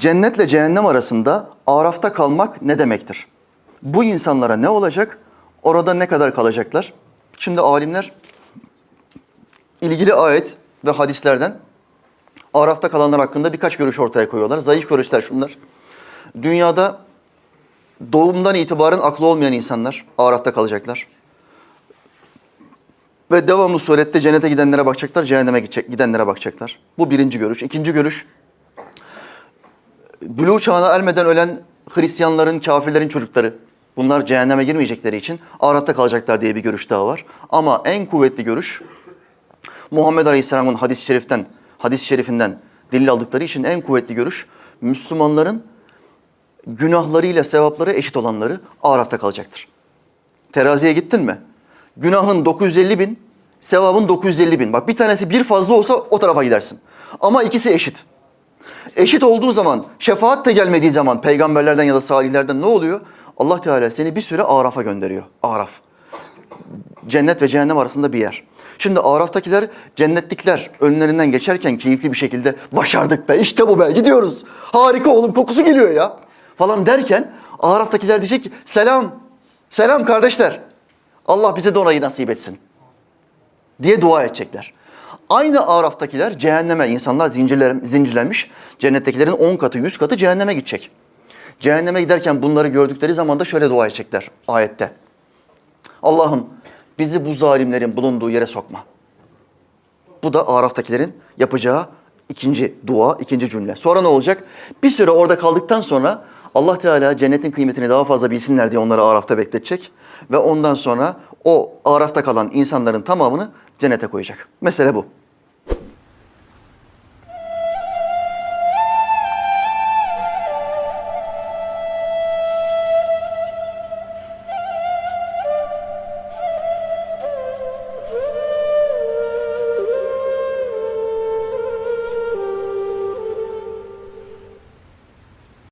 Cennetle cehennem arasında arafta kalmak ne demektir? Bu insanlara ne olacak? Orada ne kadar kalacaklar? Şimdi alimler ilgili ayet ve hadislerden arafta kalanlar hakkında birkaç görüş ortaya koyuyorlar. Zayıf görüşler şunlar. Dünyada doğumdan itibaren aklı olmayan insanlar arafta kalacaklar. Ve devamlı surette cennete gidenlere bakacaklar, cehenneme gidenlere bakacaklar. Bu birinci görüş. İkinci görüş, buluğ çağına ermeden ölen Hristiyanların, kafirlerin çocukları. Bunlar cehenneme girmeyecekleri için arafta kalacaklar diye bir görüş daha var. Ama en kuvvetli görüş, Muhammed Aleyhisselam'ın hadis-i şeriften, hadis-i şerifinden delil aldıkları için en kuvvetli görüş, Müslümanların günahlarıyla sevapları eşit olanları arafta kalacaktır. Teraziye gittin mi? Günahın 950 bin, sevabın 950 bin. Bak bir tanesi bir fazla olsa o tarafa gidersin. Ama ikisi eşit. Eşit olduğu zaman, şefaat de gelmediği zaman peygamberlerden ya da salihlerden ne oluyor? Allah Teala seni bir süre Araf'a gönderiyor. Araf. Cennet ve cehennem arasında bir yer. Şimdi Araf'takiler cennetlikler önlerinden geçerken keyifli bir şekilde başardık be işte bu be gidiyoruz. Harika oğlum kokusu geliyor ya falan derken Araf'takiler diyecek ki selam, selam kardeşler. Allah bize de orayı nasip etsin diye dua edecekler. Aynı Araf'takiler cehenneme, insanlar zincirler, zincirlenmiş. Cennettekilerin 10 katı, 100 katı cehenneme gidecek. Cehenneme giderken bunları gördükleri zaman da şöyle dua edecekler ayette. Allah'ım bizi bu zalimlerin bulunduğu yere sokma. Bu da Araf'takilerin yapacağı ikinci dua, ikinci cümle. Sonra ne olacak? Bir süre orada kaldıktan sonra Allah Teala cennetin kıymetini daha fazla bilsinler diye onları Araf'ta bekletecek. Ve ondan sonra o Araf'ta kalan insanların tamamını cennete koyacak. Mesele bu.